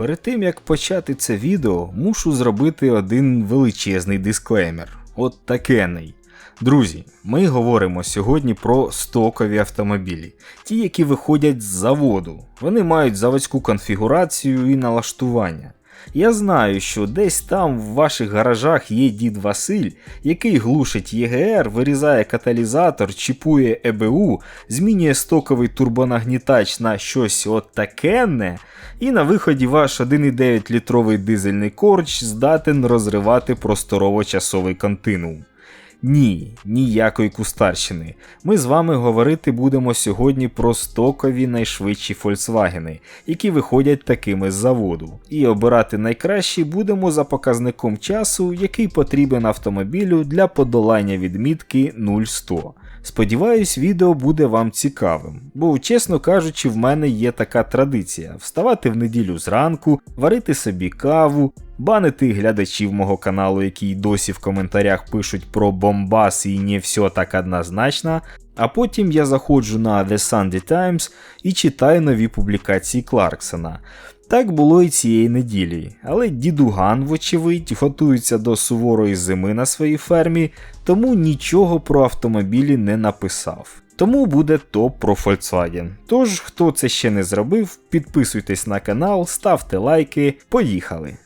Перед тим як почати це відео, мушу зробити один величезний дисклеймер. От такений. Друзі, ми говоримо сьогодні про стокові автомобілі, ті, які виходять з заводу. Вони мають заводську конфігурацію і налаштування. Я знаю, що десь там в ваших гаражах є дід Василь, який глушить ЄГР, вирізає каталізатор, чіпує ЕБУ, змінює стоковий турбонагнітач на щось от такенне, і на виході ваш 1,9 літровий дизельний корч здатен розривати просторово-часовий континуум. Ні, ніякої кустарщини. Ми з вами говорити будемо сьогодні про стокові найшвидші Volkswagen, які виходять такими з заводу. І обирати найкращі будемо за показником часу, який потрібен автомобілю для подолання відмітки 0-100. Сподіваюсь, відео буде вам цікавим, бо, чесно кажучи, в мене є така традиція: вставати в неділю зранку, варити собі каву, банити глядачів мого каналу, які досі в коментарях пишуть про бомбас і не все так однозначно. А потім я заходжу на The Sunday Times і читаю нові публікації Кларксона. Так було і цієї неділі, але дідуган, вочевидь, готується до суворої зими на своїй фермі, тому нічого про автомобілі не написав. Тому буде топ про Volkswagen. Тож, хто це ще не зробив, підписуйтесь на канал, ставте лайки, поїхали!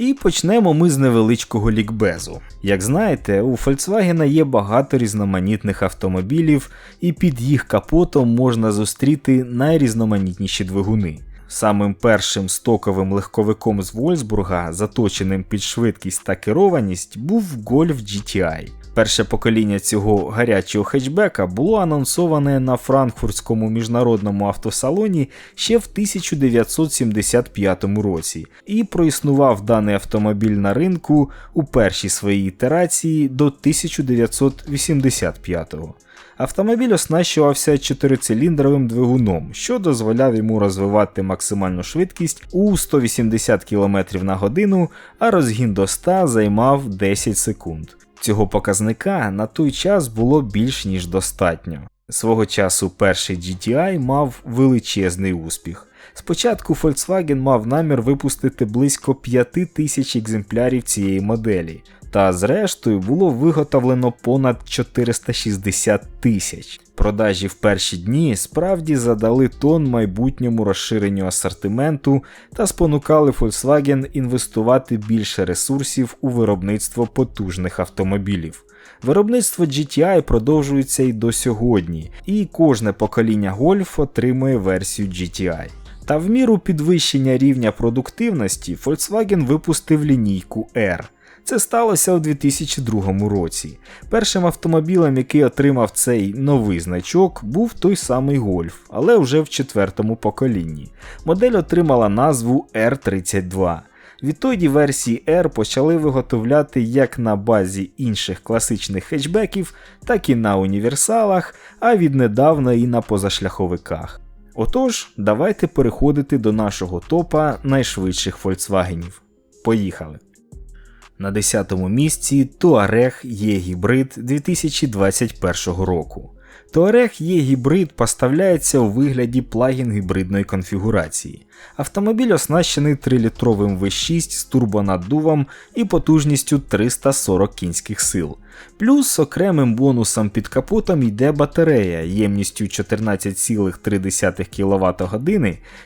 І почнемо ми з невеличкого лікбезу. Як знаєте, у Volkswagen є багато різноманітних автомобілів, і під їх капотом можна зустріти найрізноманітніші двигуни. Самим першим стоковим легковиком з Вольсбурга, заточеним під швидкість та керованість, був Golf GTI. Перше покоління цього гарячого хетчбека було анонсоване на Франкфуртському міжнародному автосалоні ще в 1975 році і проіснував даний автомобіль на ринку у першій своїй ітерації до 1985 року. Автомобіль оснащувався чотирициліндровим двигуном, що дозволяв йому розвивати максимальну швидкість у 180 км на годину, а розгін до 100 займав 10 секунд. Цього показника на той час було більш ніж достатньо. Свого часу перший GTI мав величезний успіх. Спочатку Volkswagen мав намір випустити близько 5 тисяч екземплярів цієї моделі, та зрештою було виготовлено понад 460 тисяч. Продажі в перші дні справді задали тон майбутньому розширенню асортименту та спонукали Volkswagen інвестувати більше ресурсів у виробництво потужних автомобілів. Виробництво GTI продовжується і до сьогодні, і кожне покоління Golf отримує версію GTI. Та в міру підвищення рівня продуктивності Volkswagen випустив лінійку R. Це сталося у 2002 році. Першим автомобілем, який отримав цей новий значок, був той самий Golf, але вже в четвертому поколінні. Модель отримала назву R32. Відтоді версії R почали виготовляти як на базі інших класичних хетчбеків, так і на універсалах, а віднедавна і на позашляховиках. Отож, давайте переходити до нашого топа найшвидших фольксвагенів. Поїхали! На 10-му місці Touareg є гібрид 2021 року. Touareg є гібрид поставляється у вигляді плагін гібридної конфігурації. Автомобіль оснащений 3-літровим V6 з турбонаддувом і потужністю 340 кінських сил. Плюс окремим бонусом під капотом йде батарея ємністю 14,3 кВт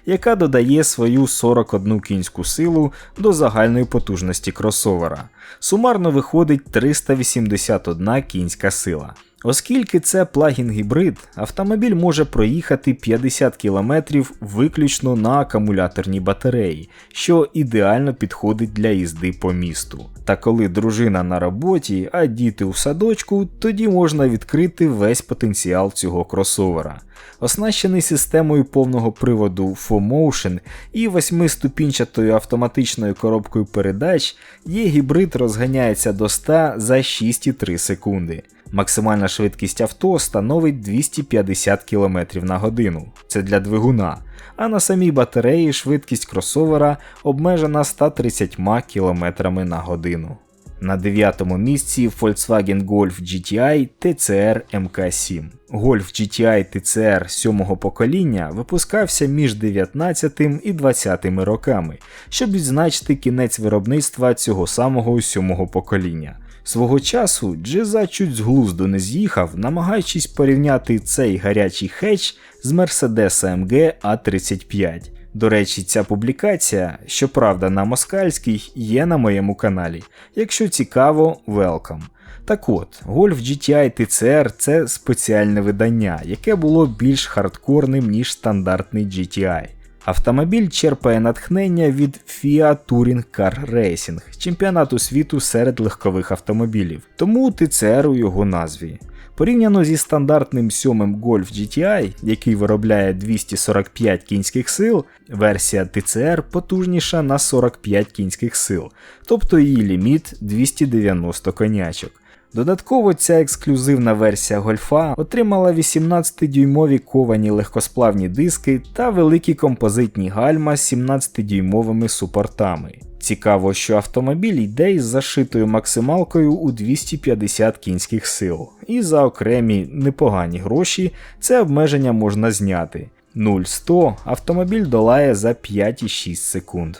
яка додає свою 41 кінську силу до загальної потужності кросовера. Сумарно виходить 381 кінська сила. Оскільки це плагін гібрид, автомобіль може проїхати 50 км виключно на акумуляторній батареї, що ідеально підходить для їзди по місту. Та коли дружина на роботі, а діти у садочку, тоді можна відкрити весь потенціал цього кросовера. Оснащений системою повного приводу 4Motion і восьмиступінчатою автоматичною коробкою передач, є гібрид розганяється до 100 за 6,3 секунди. Максимальна швидкість авто становить 250 км на годину. Це для двигуна. А на самій батареї швидкість кросовера обмежена 130 км на годину. На дев'ятому місці Volkswagen Golf GTI TCR MK7. Golf GTI TCR сьомого покоління випускався між 19 і 20 роками, щоб відзначити кінець виробництва цього самого сьомого покоління. Свого часу Джеза чуть з глузду не з'їхав, намагаючись порівняти цей гарячий хедж з Mercedes AMG A35. До речі, ця публікація, щоправда, на москальській, є на моєму каналі. Якщо цікаво, welcome. Так от, Golf GTI TCR це спеціальне видання, яке було більш хардкорним, ніж стандартний GTI. Автомобіль черпає натхнення від FIA Touring Car Racing, чемпіонату світу серед легкових автомобілів, тому TCR у його назві. Порівняно зі стандартним 7 Golf GTI, який виробляє 245 кінських сил, версія TCR потужніша на 45 кінських сил, тобто її ліміт 290 конячок. Додатково ця ексклюзивна версія гольфа отримала 18-дюймові ковані легкосплавні диски та великі композитні гальма з 17-дюймовими супортами. Цікаво, що автомобіль йде із зашитою максималкою у 250 кінських сил, і за окремі непогані гроші це обмеження можна зняти. 0-100 автомобіль долає за 5,6 секунд.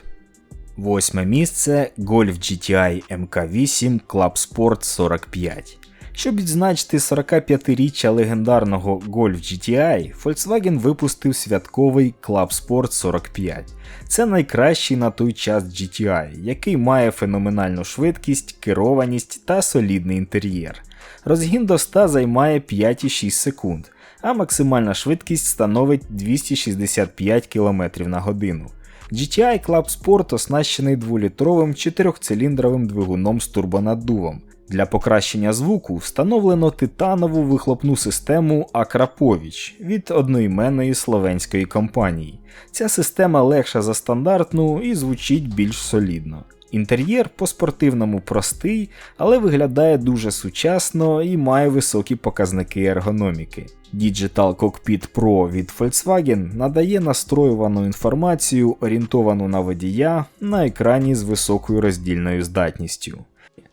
Восьме місце Golf GTI MK8 Club Sport 45. Щоб відзначити 45-річчя легендарного Golf GTI, Volkswagen випустив святковий Club Sport 45. Це найкращий на той час GTI, який має феноменальну швидкість, керованість та солідний інтер'єр. Розгін до 100 займає 5,6 секунд, а максимальна швидкість становить 265 км на годину. GTI Club Sport оснащений дволітровим 4-циліндровим двигуном з турбонаддувом. Для покращення звуку встановлено титанову вихлопну систему Акраповіч від одноіменної словенської компанії. Ця система легша за стандартну і звучить більш солідно. Інтер'єр по-спортивному простий, але виглядає дуже сучасно і має високі показники ергономіки. Digital Cockpit Pro від Volkswagen надає настроювану інформацію, орієнтовану на водія на екрані з високою роздільною здатністю.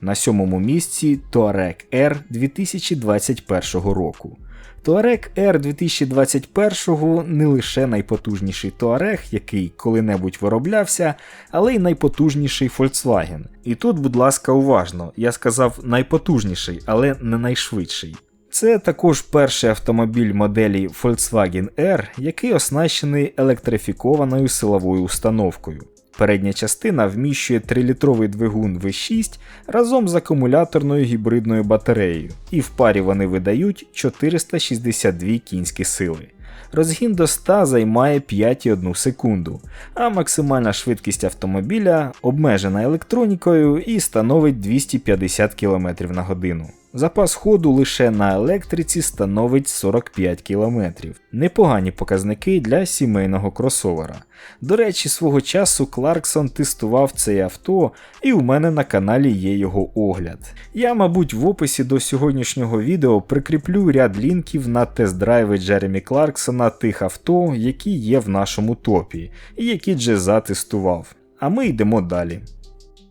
На сьомому місці Touareg R 2021 року. Touareg R 2021 не лише найпотужніший Touareg, який коли-небудь вироблявся, але й найпотужніший Volkswagen. І тут, будь ласка, уважно, я сказав найпотужніший, але не найшвидший. Це також перший автомобіль моделі Volkswagen R, який оснащений електрифікованою силовою установкою. Передня частина вміщує 3-літровий двигун V6 разом з акумуляторною гібридною батареєю, і в парі вони видають 462 кінські сили. Розгін до 100 займає 5,1 секунду, а максимальна швидкість автомобіля обмежена електронікою і становить 250 км на годину. Запас ходу лише на електриці становить 45 км. Непогані показники для сімейного кросовера. До речі, свого часу Кларксон тестував цей авто, і у мене на каналі є його огляд. Я, мабуть, в описі до сьогоднішнього відео прикріплю ряд лінків на тест-драйви Джеремі Кларксона тих авто, які є в нашому топі, і які Джеза тестував. А ми йдемо далі.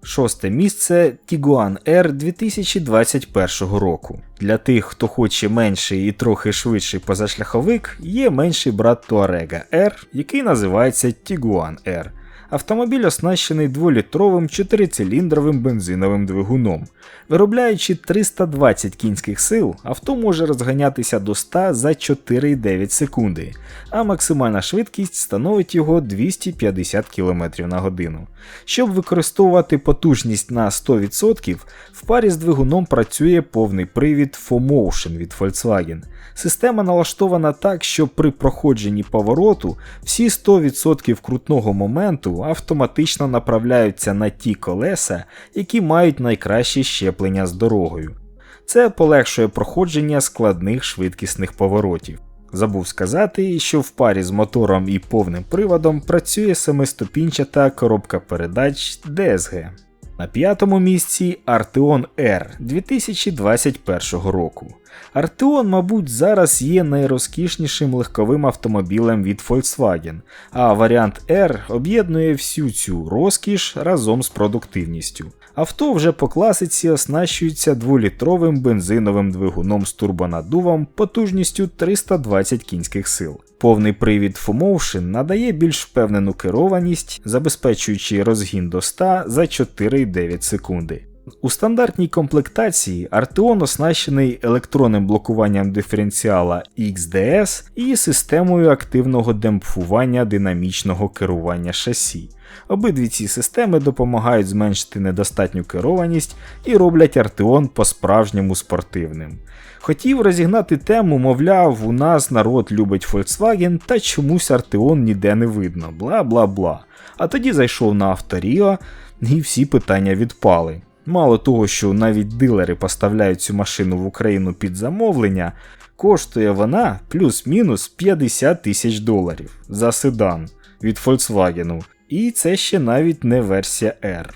Шосте місце Tiguan R 2021 року. Для тих, хто хоче менший і трохи швидший позашляховик, є менший брат Туарега R, який називається Tiguan R. Автомобіль оснащений 2-літровим 4-циліндровим бензиновим двигуном. Виробляючи 320 кінських сил, авто може розганятися до 100 за 4,9 секунди, а максимальна швидкість становить його 250 км на годину. Щоб використовувати потужність на 100%, в парі з двигуном працює повний привід 4Motion від Volkswagen. Система налаштована так, що при проходженні повороту всі 100% крутного моменту автоматично направляються на ті колеса, які мають найкраще щеплення з дорогою. Це полегшує проходження складних швидкісних поворотів. Забув сказати, що в парі з мотором і повним приводом працює семиступінчата коробка передач DSG. На п'ятому місці Arteon R 2021 року. Arteon, мабуть, зараз є найрозкішнішим легковим автомобілем від Volkswagen, а варіант R об'єднує всю цю розкіш разом з продуктивністю. Авто вже по класиці оснащується 2-літровим бензиновим двигуном з турбонаддувом потужністю 320 кінських сил. Повний привід FOMotion надає більш впевнену керованість, забезпечуючи розгін до 100 за 4,9 секунди. У стандартній комплектації Arteon оснащений електронним блокуванням диференціала XDS і системою активного демпфування динамічного керування шасі. Обидві ці системи допомагають зменшити недостатню керованість і роблять Arteon по-справжньому спортивним. Хотів розігнати тему, мовляв, у нас народ любить Volkswagen, та чомусь Arteon ніде не видно, бла бла бла. А тоді зайшов на Авторіо, і всі питання відпали. Мало того, що навіть дилери поставляють цю машину в Україну під замовлення, коштує вона плюс-мінус 50 тисяч доларів за седан від Volkswagen. І це ще навіть не версія R.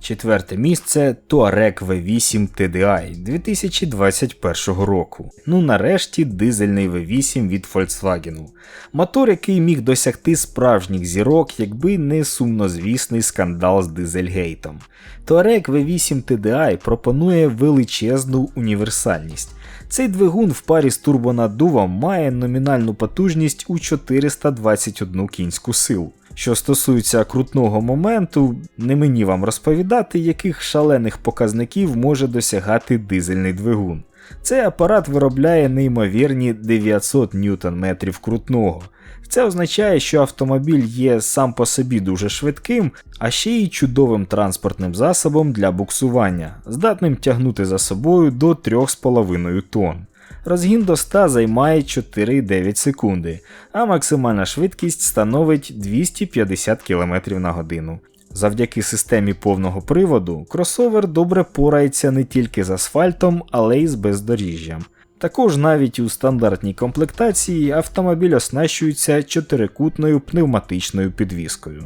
Четверте місце Touareg V8 TDI 2021 року. Ну нарешті дизельний V8 від Volkswagen. Мотор, який міг досягти справжніх зірок, якби не сумнозвісний скандал з Дизельгейтом. Touareg V8 TDI пропонує величезну універсальність. Цей двигун в парі з турбонаддувом має номінальну потужність у 421 кінську силу. Що стосується крутного моменту, не мені вам розповідати, яких шалених показників може досягати дизельний двигун. Цей апарат виробляє неймовірні 900 Нм крутного. Це означає, що автомобіль є сам по собі дуже швидким, а ще й чудовим транспортним засобом для буксування, здатним тягнути за собою до 3,5 тонн. Розгін до 100 займає 4,9 секунди, а максимальна швидкість становить 250 км на годину. Завдяки системі повного приводу, кросовер добре порається не тільки з асфальтом, але й з бездоріжжям. Також навіть у стандартній комплектації автомобіль оснащується чотирикутною пневматичною підвіскою.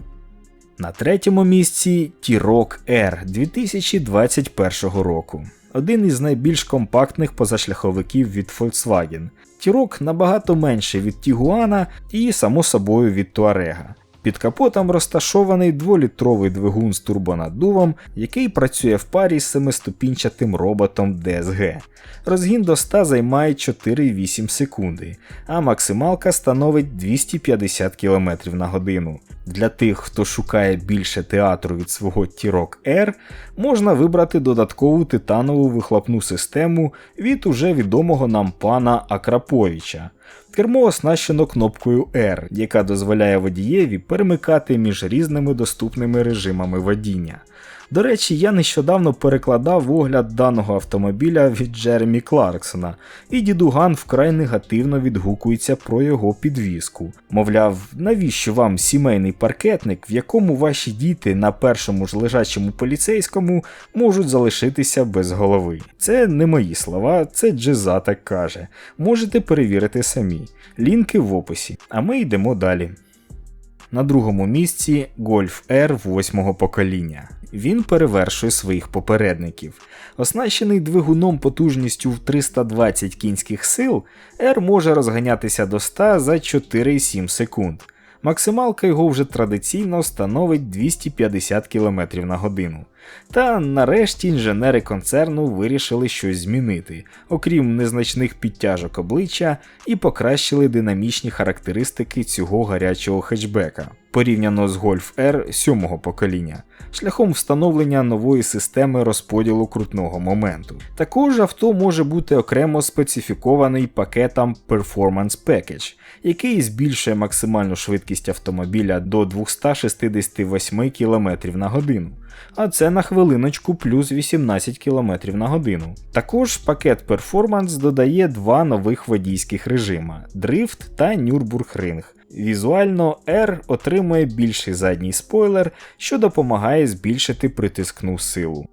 На третьому місці T-Roc R 2021 року. Один із найбільш компактних позашляховиків від Volkswagen. T-Roc набагато менший від Tiguan і, само собою, від Touareg. Під капотом розташований 2-літровий двигун з турбонаддувом, який працює в парі з семиступінчатим роботом DSG. Розгін до 100 займає 4,8 секунди, а максималка становить 250 км на годину. Для тих, хто шукає більше театру від свого T-Roc R, можна вибрати додаткову титанову вихлопну систему від уже відомого нам пана Акраповича. Кермо оснащено кнопкою R, яка дозволяє водієві перемикати між різними доступними режимами водіння. До речі, я нещодавно перекладав огляд даного автомобіля від Джеремі Кларксона, і дідуган вкрай негативно відгукується про його підвіску. Мовляв, навіщо вам сімейний паркетник, в якому ваші діти на першому ж лежачому поліцейському можуть залишитися без голови? Це не мої слова, це Джеза так каже. Можете перевірити самі. Лінки в описі, а ми йдемо далі. На другому місці Golf R 8 покоління. Він перевершує своїх попередників. Оснащений двигуном потужністю в 320 кінських сил, R може розганятися до 100 за 4,7 секунд. Максималка його вже традиційно становить 250 км на годину. Та нарешті інженери концерну вирішили щось змінити, окрім незначних підтяжок обличчя, і покращили динамічні характеристики цього гарячого хетчбека порівняно з Golf R 7 покоління, шляхом встановлення нової системи розподілу крутного моменту. Також авто може бути окремо специфікований пакетом Performance Package, який збільшує максимальну швидкість автомобіля до 268 км на годину а це на хвилиночку плюс 18 км на годину. Також пакет Performance додає два нових водійських режима Drift та Nürburgring. Візуально R отримує більший задній спойлер, що допомагає збільшити притискну силу.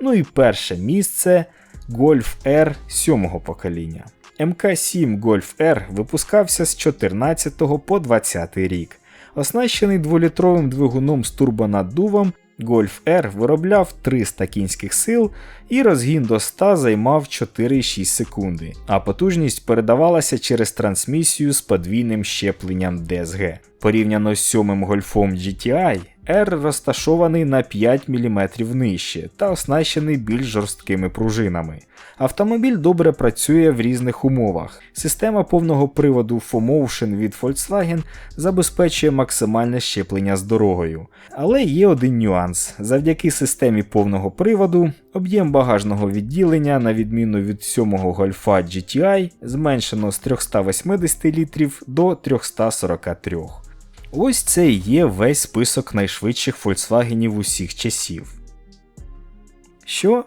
Ну і перше місце Golf R 7 покоління. МК7 Golf R випускався з 14 по 20 рік. Оснащений 2-літровим двигуном з турбонаддувом Golf R виробляв 300 кінських сил і розгін до 100 займав 4,6 секунди, а потужність передавалася через трансмісію з подвійним щепленням DSG. Порівняно з сьомим гольфом GTI, R розташований на 5 мм нижче та оснащений більш жорсткими пружинами. Автомобіль добре працює в різних умовах. Система повного приводу 4Motion від Volkswagen забезпечує максимальне щеплення з дорогою. Але є один нюанс: завдяки системі повного приводу, об'єм багажного відділення, на відміну від 7-го Golf GTI, зменшено з 380 літрів до 343. Ось це і є весь список найшвидших Volkswagenів усіх часів. Що?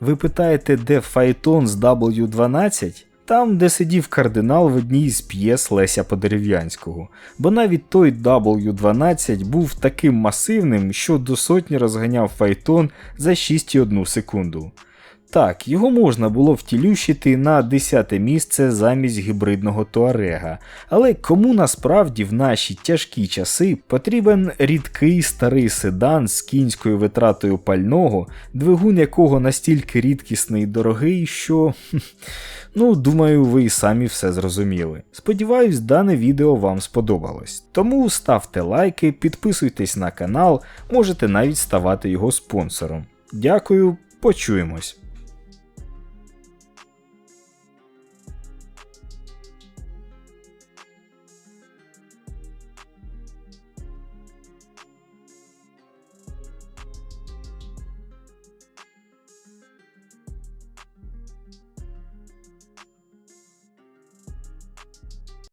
Ви питаєте, де Файтон з W12? Там, де сидів кардинал в одній із п'єс Леся Подерев'янського, бо навіть той W12 був таким масивним, що до сотні розганяв Файтон за 6,1 секунду. Так, його можна було втілющити на 10 місце замість гібридного Туарега, але кому насправді в наші тяжкі часи потрібен рідкий старий седан з кінською витратою пального, двигун якого настільки рідкісний і дорогий, що. Ну, думаю, ви і самі все зрозуміли. Сподіваюсь, дане відео вам сподобалось. Тому ставте лайки, підписуйтесь на канал, можете навіть ставати його спонсором. Дякую, почуємось.